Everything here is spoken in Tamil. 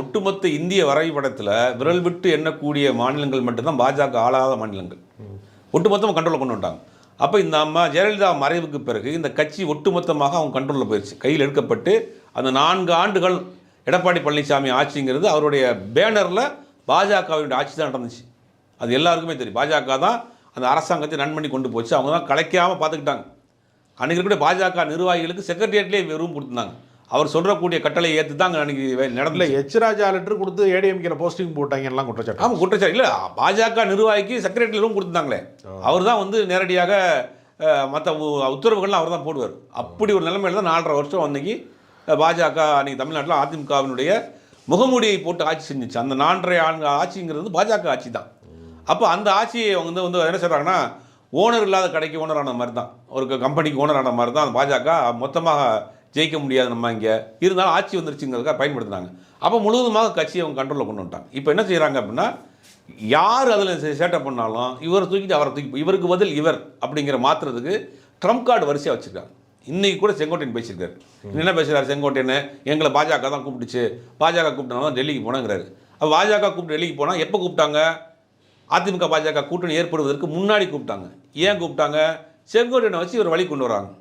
ஒட்டுமொத்த இந்திய வரைபடத்தில் விரல் விட்டு எண்ணக்கூடிய மாநிலங்கள் மட்டும்தான் பாஜக ஆளாத மாநிலங்கள். ஒட்டுமொத்தமாக கண்ட்ரோலில் கொண்டு வந்தாங்க அப்போ இந்த அம்மா ஜெயலலிதா மறைவுக்கு பிறகு இந்த கட்சி ஒட்டுமொத்தமாக அவங்க கண்ட்ரோலில் போயிடுச்சு கையில் எடுக்கப்பட்டு அந்த நான்கு ஆண்டுகள் எடப்பாடி பழனிசாமி ஆட்சிங்கிறது அவருடைய பேனரில் பாஜகவினுடைய ஆட்சி தான் நடந்துச்சு. அது எல்லாருக்குமே தெரியும். பாஜக தான் அந்த அரசாங்கத்தை ரன் பண்ணி கொண்டு போச்சு. அவங்க தான் கலைக்காமல் பார்த்துக்கிட்டாங்க. அன்றைக்கி இருக்கக்கூடிய பாஜக நிர்வாகிகளுக்கு செக்ரட்டரியேட்லேயே ரூம் கொடுத்துருந்தாங்க. அவர் சொல்கிறக்கூடிய கட்டளையை ஏற்று தான் அன்றைக்கி நடந்தல எச் ராஜா லெட்டர் கொடுத்து ஏடிஎம்கே போஸ்டிங் போட்டாங்க எல்லாம் குற்றச்சாட்டு. ஆமாம் குற்றச்சாட்டு. இல்லை பாஜக நிர்வாகிக்கு செக்ரட்டரி ரூம் கொடுத்துருந்தாங்களே அவர் தான் வந்து நேரடியாக மற்ற உத்தரவுகள்லாம் அவர் தான் போடுவார். அப்படி ஒரு நிலைமையில தான் நாலரை வருஷம் அன்னைக்கு பாஜக அன்னைக்கு தமிழ்நாட்டில் அதிமுகவினுடைய முகமூடியை போட்டு ஆட்சி செஞ்சுச்சு. அந்த நான்கரை ஆண்டு ஆட்சிங்கிறது பாஜக ஆட்சி தான் அப்போ அந்த ஆட்சியை அவங்க வந்து வந்து என்ன சொல்கிறாங்கன்னா ஓனர் இல்லாத கடைக்கு ஓனர் ஆன மாதிரி தான் ஒரு கம்பெனிக்கு ஓனர் ஆன மாதிரி தான் பாஜக மொத்தமாக ஜெயிக்க முடியாது நம்ம இங்கே. இருந்தாலும் ஆட்சி வந்துருச்சுங்கிறதுக்காக பயன்படுத்துனாங்க. அப்போ முழுவதுமாக கட்சியை அவங்க கண்ட்ரோலில் கொண்டு வந்துட்டாங்க. இப்போ என்ன செய்கிறாங்க அப்படின்னா யார் அதில் சேட்டை பண்ணாலும் இவரை தூக்கிட்டு அவரை தூக்கி இவருக்கு பதில் இவர் அப்படிங்கிற மாற்றுறதுக்கு ட்ரம்ப் கார்டு வரிசையாக வச்சுருக்காங்க. இன்னைக்கு கூட செங்கோட்டையன் பேசியிருக்காரு. என்ன பேசுகிறார் செங்கோட்டையன் எங்களை பாஜக தான் கூப்பிட்டுச்சு. பாஜக கூப்பிட்டனால தான் டெல்லிக்கு போனேங்கிறாரு. அப்போ பாஜக கூப்பிட்டு டெல்லிக்கு போனால் எப்போ கூப்பிட்டாங்க? அதிமுக பாஜக கூட்டணி ஏற்படுவதற்கு முன்னாடி கூப்பிட்டாங்க. ஏன் கூப்பிட்டாங்க? செங்கோட்டையனை வச்சு இவர் வழி கொண்டு வராங்க.